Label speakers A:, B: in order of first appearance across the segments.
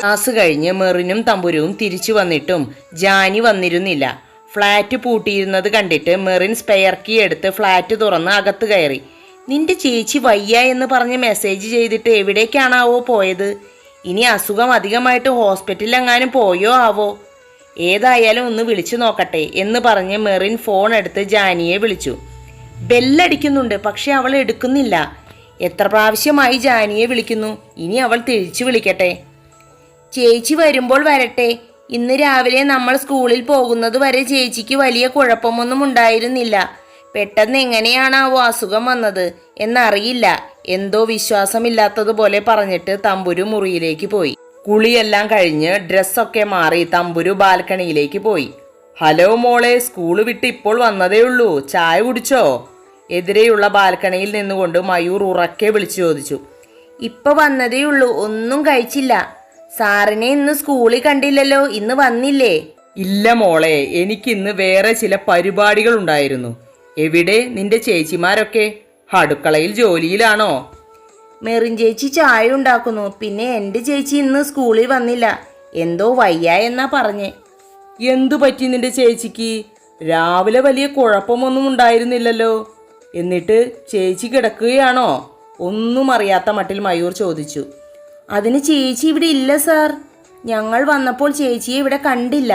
A: Class കഴിഞ്ഞ് മെറിനും തമ്പുരുവും തിരിച്ചു വന്നിട്ടും ജാനി വന്നിരുന്നില്ല. ഫ്ലാറ്റ് പൂട്ടിയിരുന്നത് കണ്ടിട്ട് മെറിൻ സ്പെയർ കീ എടുത്ത് ഫ്ലാറ്റ് തുറന്ന് അകത്ത് കയറി. നിന്റെ ചേച്ചി വയ്യ എന്ന് പറഞ്ഞ് മെസ്സേജ് ചെയ്തിട്ട് എവിടേക്കാണാവോ പോയത്? ഇനി അസുഖം അധികമായിട്ട് ഹോസ്പിറ്റലിൽ എങ്ങാനും പോയോ ആവോ? ഏതായാലും ഒന്ന് വിളിച്ചു നോക്കട്ടെ എന്ന് പറഞ്ഞ് മെറിൻ ഫോൺ എടുത്ത് ജാനിയെ വിളിച്ചു. ബെല്ലടിക്കുന്നുണ്ട് പക്ഷെ അവൾ എടുക്കുന്നില്ല. എത്ര പ്രാവശ്യമായി ജാനിയെ വിളിക്കുന്നു? ഇനി അവൾ തിരിച്ചു വിളിക്കട്ടെ. ചേച്ചി വരുമ്പോൾ വരട്ടെ. ഇന്ന് രാവിലെ നമ്മൾ സ്കൂളിൽ പോകുന്നത് വരെ ചേച്ചിക്ക് വലിയ കുഴപ്പമൊന്നും ഉണ്ടായിരുന്നില്ല. പെട്ടെന്ന് എങ്ങനെയാണാവോ അസുഖം വന്നത് എന്നറിയില്ല. എന്തോ വിശ്വാസമില്ലാത്തതുപോലെ പറഞ്ഞിട്ട് തമ്പുരു മുറിയിലേക്ക് പോയി. കുളിയെല്ലാം കഴിഞ്ഞ് ഡ്രസ്സൊക്കെ മാറി തമ്പുരു ബാൽക്കണിയിലേക്ക് പോയി. ഹലോ മോളെ സ്കൂൾ വിട്ട് ഇപ്പോൾ വന്നതേ ഉള്ളൂ. ചായ കുടിച്ചോ? എതിരെയുള്ള ബാൽക്കണിയിൽ നിന്നുകൊണ്ട് മയൂർ ഉറക്കെ വിളിച്ചു ചോദിച്ചു. ഇപ്പൊ വന്നതേ ഉള്ളൂ. ഒന്നും കഴിച്ചില്ല. സാറിനെ ഇന്ന് സ്കൂളിൽ കണ്ടില്ലല്ലോ ഇന്ന് വന്നില്ലേ? ഇല്ല മോളെ എനിക്കിന്ന് വേറെ ചില പരിപാടികൾ ഉണ്ടായിരുന്നു. എവിടെ നിന്റെ ചേച്ചിമാരൊക്കെ? അടുക്കളയിൽ ജോലിയിലാണോ? മെറിൻ ചേച്ചി ചായ ഉണ്ടാക്കുന്നു. പിന്നെ എന്റെ ചേച്ചി ഇന്ന് സ്കൂളിൽ വന്നില്ല. എന്തോ വയ്യ എന്നാ പറഞ്ഞേ. എന്തു പറ്റി നിന്റെ ചേച്ചിക്ക്? രാവിലെ വലിയ കുഴപ്പമൊന്നും ഉണ്ടായിരുന്നില്ലല്ലോ. എന്നിട്ട് ചേച്ചി കിടക്കുകയാണോ? ഒന്നും അറിയാത്ത മട്ടിൽ മയൂർ ചോദിച്ചു. അതിന് ചേച്ചി ഇവിടെ ഇല്ല സാർ. ഞങ്ങൾ വന്നപ്പോൾ ചേച്ചിയെ ഇവിടെ കണ്ടില്ല.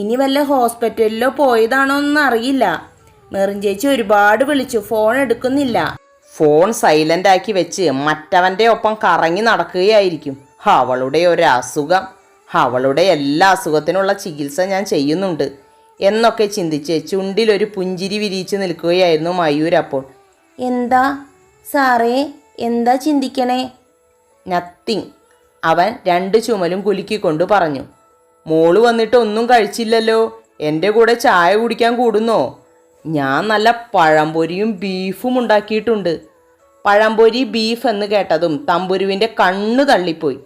A: ഇനി വല്ല ഹോസ്പിറ്റലിലോ പോയതാണോ എന്ന് അറിയില്ല. മെറിൻ ചേച്ചി ഒരുപാട് വിളിച്ചു ഫോൺ എടുക്കുന്നില്ല. ഫോൺ സൈലന്റ് ആക്കി വെച്ച് മറ്റവന്റെ ഒപ്പം കറങ്ങി നടക്കുകയായിരിക്കും. അവളുടെ ഒരു അസുഖം അവളുടെ എല്ലാ അസുഖത്തിനുള്ള ചികിത്സ ഞാൻ ചെയ്യുന്നുണ്ട് എന്നൊക്കെ ചിന്തിച്ച് ചുണ്ടിലൊരു പുഞ്ചിരി വിരിയിച്ച് നിൽക്കുകയായിരുന്നു മയൂർ അപ്പോൾ എന്താ സാറേ? എന്താ ചിന്തിക്കണേ? നത്തിങ് അവൻ രണ്ട് ചുമലും കുലുക്കിക്കൊണ്ട് പറഞ്ഞു മോൾ വന്നിട്ട് ഒന്നും കഴിച്ചില്ലല്ലോ. എന്റെ കൂടെ ചായ കുടിക്കാൻ കൂടുന്നോ? ഞാൻ നല്ല പഴംപൊരിയും ബീഫും ഉണ്ടാക്കിയിട്ടുണ്ട്. പഴംപൊരി ബീഫ് എന്ന് കേട്ടതും തമ്പുരുവിന്റെ കണ്ണ് തള്ളിപ്പോയി.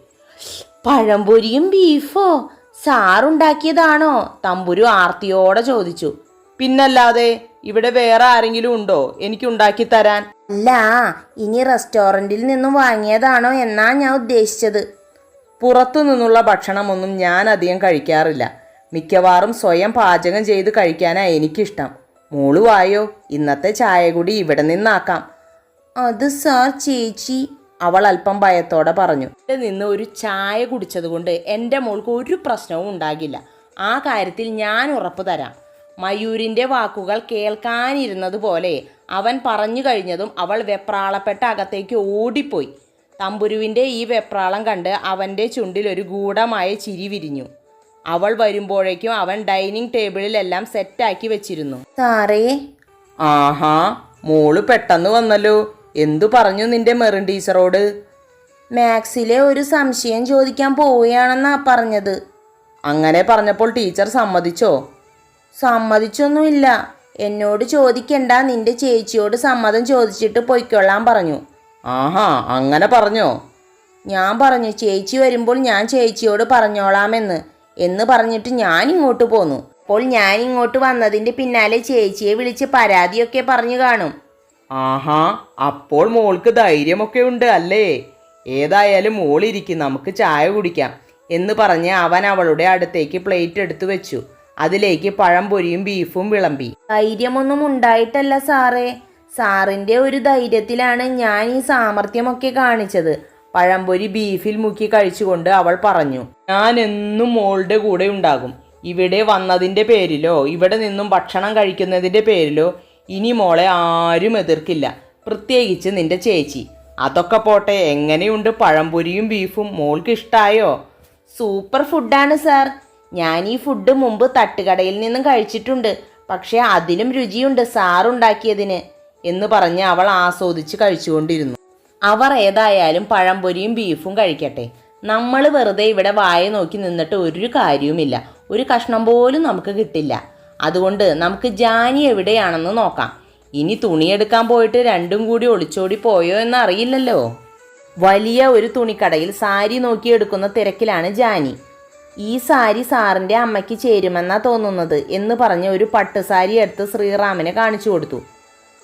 A: പഴംപൊരിയും ബീഫോ? സാറുണ്ടാക്കിയതാണോ? തമ്പുരു ആർത്തിയോടെ ചോദിച്ചു. പിന്നല്ലാതെ ഇവിടെ വേറെ ആരെങ്കിലും ഉണ്ടോ? എനിക്ക് ഉണ്ടാക്കി തരാൻ. അല്ല ഇനി റെസ്റ്റോറന്റിൽ നിന്നും വാങ്ങിയതാണോ എന്നാ ഞാൻ ഉദ്ദേശിച്ചത്. പുറത്തു നിന്നുള്ള ഭക്ഷണമൊന്നും ഞാൻ അധികം കഴിക്കാറില്ല. മിക്കവാറും സ്വയം പാചകം ചെയ്ത് കഴിക്കാനാ എനിക്കിഷ്ടം. മോൾ വായോ? ഇന്നത്തെ ചായ കൂടി ഇവിടെ നിന്നാക്കാം. അത് സാർ ചേച്ചി. അവൾ അല്പം ഭയത്തോടെ പറഞ്ഞു. ഇവിടെ നിന്ന് ഒരു ചായ കുടിച്ചതുകൊണ്ട് എന്റെ മോൾക്ക് ഒരു പ്രശ്നവും ഉണ്ടാകില്ല. ആ കാര്യത്തിൽ ഞാൻ ഉറപ്പ് തരാം. മയൂരിന്റെ വാക്കുകൾ കേൾക്കാനിരുന്നത് പോലെ അവൻ പറഞ്ഞു കഴിഞ്ഞതും അവൾ വെപ്രാളപ്പെട്ട അകത്തേക്ക് ഓടിപ്പോയി. തമ്പുരുവിന്റെ ഈ വെപ്രാളം കണ്ട് അവന്റെ ചുണ്ടിൽ ഒരു ഗൂഢമായ ചിരി വിരിഞ്ഞു. അവൾ വരുമ്പോഴേക്കും അവൻ ഡൈനിങ് ടേബിളിലെല്ലാം സെറ്റാക്കി വെച്ചിരുന്നു. സാറേ. ആഹാ മോൾ പെട്ടെന്ന് വന്നല്ലോ. എന്തു പറഞ്ഞു നിന്റെ മെറിൻ ടീച്ചറോട്? മാത്സിലെ ഒരു സംശയം ചോദിക്കാൻ പോവുകയാണെന്നാ പറഞ്ഞത്. അങ്ങനെ പറഞ്ഞപ്പോൾ ടീച്ചർ സമ്മതിച്ചോ? സമ്മതിച്ചൊന്നുമില്ല. എന്നോട് ചോദിക്കണ്ട നിന്റെ ചേച്ചിയോട് സമ്മതം ചോദിച്ചിട്ട് പൊയ്ക്കൊള്ളാൻ പറഞ്ഞു. ആഹാ അങ്ങനെ പറഞ്ഞോ? ഞാൻ പറഞ്ഞു ചേച്ചി വരുമ്പോൾ ഞാൻ ചേച്ചിയോട് പറഞ്ഞോളാമെന്ന്. എന്ന് പറഞ്ഞിട്ട് ഞാൻ ഇങ്ങോട്ട് പോന്നു. അപ്പോൾ ഞാൻ ഇങ്ങോട്ട് വന്നതിന്റെ പിന്നാലെ ചേച്ചിയെ വിളിച്ച് പരാതിയൊക്കെ പറഞ്ഞു കാണും. ആഹാ അപ്പോൾ മോൾക്ക് ധൈര്യമൊക്കെ ഉണ്ട് അല്ലേ? ഏതായാലും മോളിരിക്കും നമുക്ക് ചായ കുടിക്കാം എന്ന് പറഞ്ഞ് അവൻ അവളുടെ അടുത്തേക്ക് പ്ലേറ്റ് എടുത്തു വെച്ചു. അതിലേക്ക് പഴംപൊരിയും ബീഫും വിളമ്പി. ധൈര്യമൊന്നും ഉണ്ടായിട്ടല്ല സാറേ. സാറിന്റെ ഒരു ധൈര്യത്തിലാണ് ഞാൻ ഈ സാമർഥ്യമൊക്കെ കാണിച്ചത്. പഴംപൊരി ബീഫിൽ മുക്കി കഴിച്ചുകൊണ്ട് അവൾ പറഞ്ഞു ഞാൻ എന്നും മോളുടെ കൂടെ ഉണ്ടാകും. ഇവിടെ വന്നതിന്റെ പേരിലോ ഇവിടെ നിന്നും ഭക്ഷണം കഴിക്കുന്നതിന്റെ പേരിലോ ഇനി മോളെ ആരും എതിർക്കില്ല. പ്രത്യേകിച്ച് നിന്റെ ചേച്ചി. അതൊക്കെ പോട്ടെ എങ്ങനെയുണ്ട് പഴംപൊരിയും ബീഫും? മോൾക്ക് ഇഷ്ടായോ? സൂപ്പർ ഫുഡാണ് സാർ. ഞാൻ ഈ ഫുഡ് മുമ്പ് തട്ടുകടയിൽ നിന്നും കഴിച്ചിട്ടുണ്ട്. പക്ഷേ അതിലും രുചിയുണ്ട് സാറുണ്ടാക്കിയതിന് എന്ന് പറഞ്ഞ് അവൾ ആസ്വദിച്ച് കഴിച്ചുകൊണ്ടിരുന്നു. അവർ ഏതായാലും പഴംപൊരിയും ബീഫും കഴിക്കട്ടെ. നമ്മൾ വെറുതെ ഇവിടെ വായ നോക്കി നിന്നിട്ട് ഒരു കാര്യവുമില്ല. ഒരു കഷ്ണം പോലും നമുക്ക് കിട്ടില്ല. അതുകൊണ്ട് നമുക്ക് ജാനി എവിടെയാണെന്ന് നോക്കാം. ഇനി തുണിയെടുക്കാൻ പോയിട്ട് രണ്ടും കൂടി ഒളിച്ചോടി പോയോ എന്ന് അറിയില്ലല്ലോ. വലിയ ഒരു തുണിക്കടയിൽ സാരി നോക്കിയെടുക്കുന്ന തിരക്കിലാണ് ജാനി. ഈ സാരി സാറിന്റെ അമ്മയ്ക്ക് ചേരുമെന്നാ തോന്നുന്നത് എന്ന് പറഞ്ഞ് ഒരു പട്ട് സാരി എടുത്ത് ശ്രീറാമിനെ കാണിച്ചു കൊടുത്തു.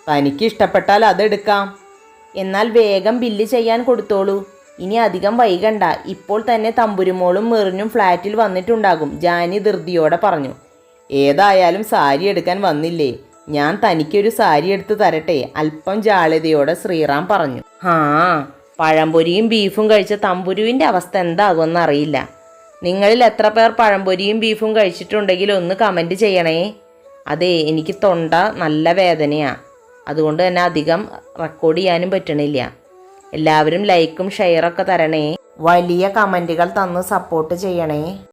A: തനിക്ക് ഇഷ്ടപ്പെട്ടാൽ അതെടുക്കാം. എന്നാൽ വേഗം ബില്ല് ചെയ്യാൻ കൊടുത്തോളൂ. ഇനി അധികം വൈകണ്ട. ഇപ്പോൾ തന്നെ തമ്പുരുമോളും മെറിനും ഫ്ലാറ്റിൽ വന്നിട്ടുണ്ടാകും ജാനി ധൃതിയോടെ പറഞ്ഞു. ഏതായാലും സാരി എടുക്കാൻ വന്നില്ലേ. ഞാൻ തനിക്കൊരു സാരി എടുത്ത് തരട്ടെ അല്പം ജാളിതയോടെ ശ്രീറാം പറഞ്ഞു. ആ പഴംപൊരിയും ബീഫും കഴിച്ച തമ്പുരുവിന്റെ അവസ്ഥ എന്താകുമെന്ന് അറിയില്ല നിങ്ങളിൽ എത്ര പേർ പഴംപൊരിയും ബീഫും കഴിച്ചിട്ടുണ്ടെങ്കിൽ ഒന്ന് കമന്റ് ചെയ്യണേ. അതെ എനിക്ക് തൊണ്ട നല്ല വേദനയാണ് അതുകൊണ്ട് തന്നെ അധികം റെക്കോർഡ് ചെയ്യാനും പറ്റണില്ല. എല്ലാവരും ലൈക്കും ഷെയറൊക്കെ തരണേ. വലിയ കമന്റുകൾ തന്ന് സപ്പോർട്ട് ചെയ്യണേ.